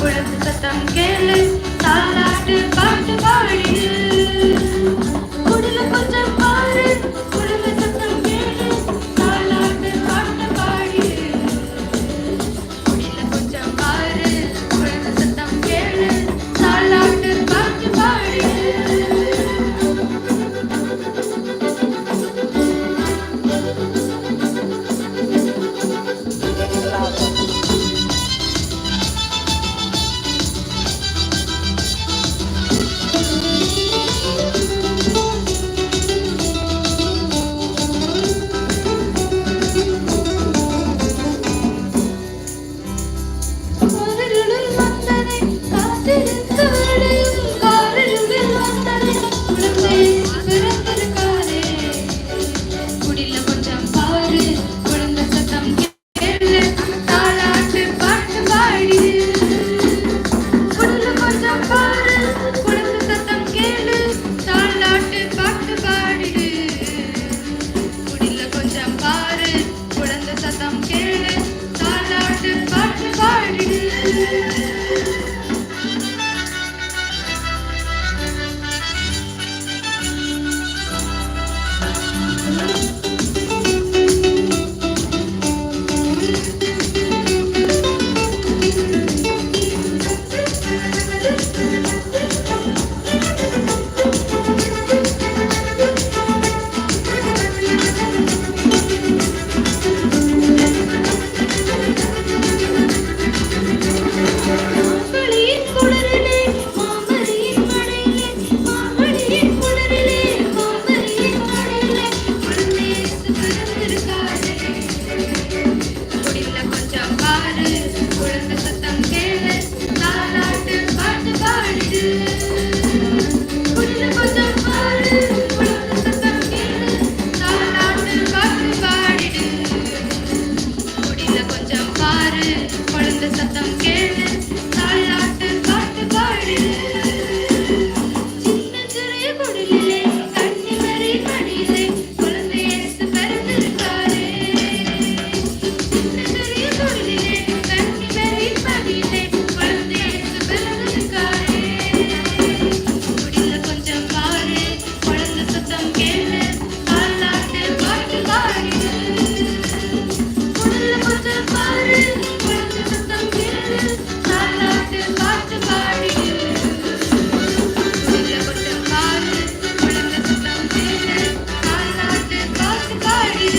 குழந்தை சத்தம் கேளு தாலாட்டு பாட்டு பாடிடு